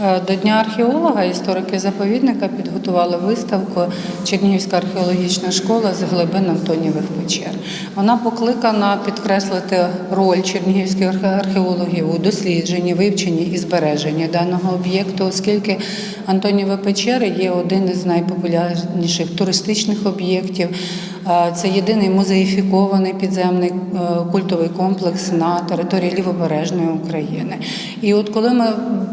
Е, До Дня археолога історики заповідника підготували виставку Чернігівська археологічна школа з глибин Антонієвих печер. Вона покликана підкреслити роль чернігівських археологів у дослідженні, вивченні і збереженні даного об'єкту, оскільки Антонієві печери є один із найпопулярніших туристичних об'єктів. Це єдиний музеїфікований підземний е, культовий комплекс на території Лівобережної України. І от коли ми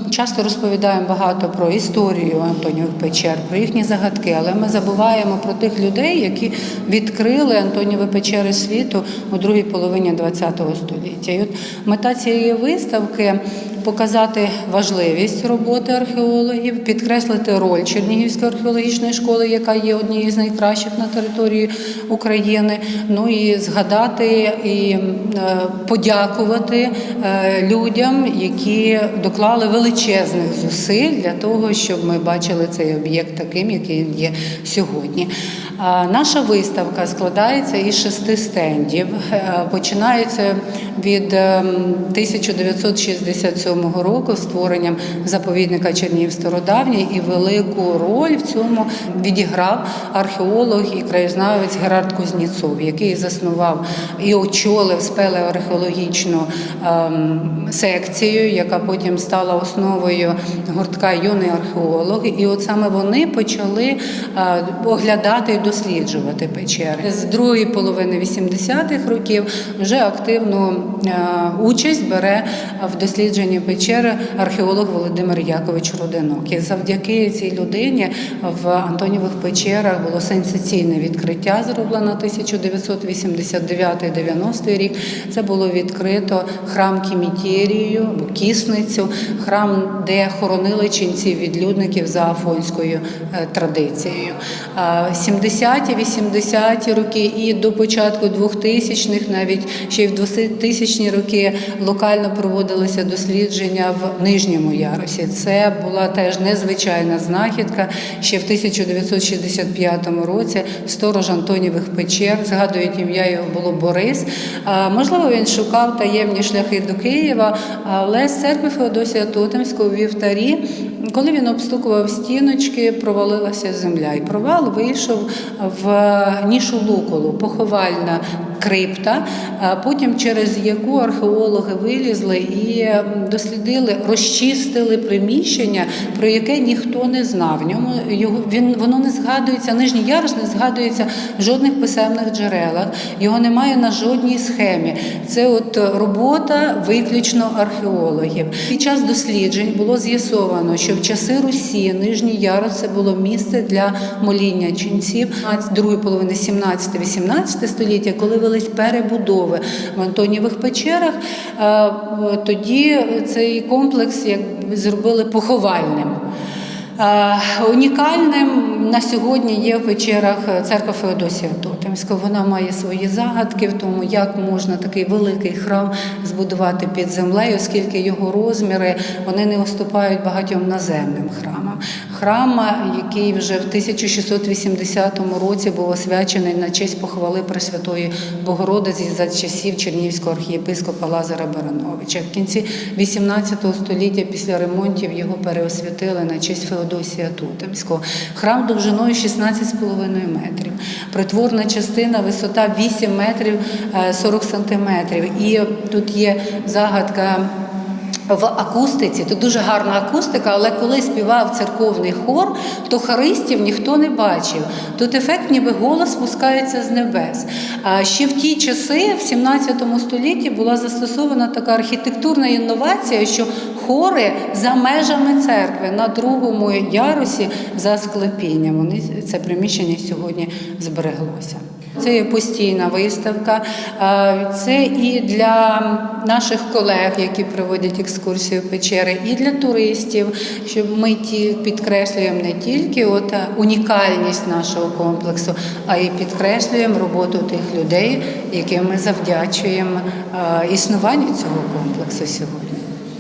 часто розповідаємо багато про історію Антонівих печер, про їхні загадки, але ми забуваємо про тих людей, які відкрили Антоніві печери світу у другій половині ХХ століття. І от мета цієї виставки показати важливість роботи археологів, підкреслити роль Чернігівської археологічної школи, яка є однією з найкращих на території України. Ну і згадати і е, подякувати е, людям, які доклали величезних зусиль для того, щоб ми бачили цей об'єкт таким, який він є сьогодні. Наша виставка складається із шести стендів. Е, починається від ем, 1967 1997 року створенням заповідника Чернігів Стародавній і велику роль в цьому відіграв археолог і краєзнавець Герард Кузніцов, який заснував і очолив спелеоархеологічну ем, секцію, яка потім стала основою гуртка юний археолог. І от саме вони почали е, оглядати і досліджувати печери з другої половини 80-х років. Вже активну е, участь бере в дослідженні печери археолог Володимир Якович Рудинок. І завдяки цій людині в Антонівих печерах було сенсаційне відкриття, зроблено 1989-90 рік. Це було відкрито храм Кімітєрію, кісницю, храм, де хоронили ченців відлюдників за афонською е, традицією. 70-ті, 80-ті роки і до початку 2000-х, навіть ще й в 2000-ні роки локально проводилися дослідження в нижньому ярусі. Це була теж незвичайна знахідка. Ще в 1965 році сторож Антонівих печер, згадують ім'я його було Борис. Можливо, він шукав таємні шляхи до Києва, але з церкви Феодосія Тотемського у вівтарі, коли він обстукував стіночки, провалилася земля. І провал вийшов в нішу луколу, поховальна крипта, потім через яку археологи вилізли і дослідили, розчистили приміщення, про яке ніхто не знав. В ньому його він воно не згадується. Нижній ярус не згадується в жодних писемних джерелах. Його немає на жодній схемі. Це от робота виключно археологів. Під час досліджень було з'ясовано, що в часи Русі нижній ярус це було місце для моління ченців другої половини 17-18 століття, коли велись перебудови в Антонівих печерах. Тоді цей комплекс якби зробили поховальним. Унікальним на сьогодні є в печерах церква Феодосія Тотемська. Вона має свої загадки в тому, як можна такий великий храм збудувати під землею, оскільки його розміри вони не уступають багатьом наземним храмам. Храм, який вже в 1680 році був освячений на честь похвали Пресвятої Богородиці за часів Чернігівського архієпископа Лазара Барановича. В кінці 18 століття після ремонтів його переосвятили на честь Феодосія Тутемського. Храм довжиною 16,5 метрів. Притворна частина, висота 8 метрів е, 40 сантиметрів. І тут є загадка. В акустиці тут дуже гарна акустика, але коли співав церковний хор, то хористів ніхто не бачив. Тут ефект, ніби голос спускається з небес. А ще в ті часи, в 17 столітті, була застосована така архітектурна інновація, що хори за межами церкви на другому ярусі за склепінням. Вони це приміщення сьогодні збереглося. Це є постійна виставка. Це і для наших колег, які проводять екскурсію печери, і для туристів, щоб ми ті підкреслюємо не тільки от унікальність нашого комплексу, а й підкреслюємо роботу тих людей, яким ми завдячуємо існуванню цього комплексу сьогодні.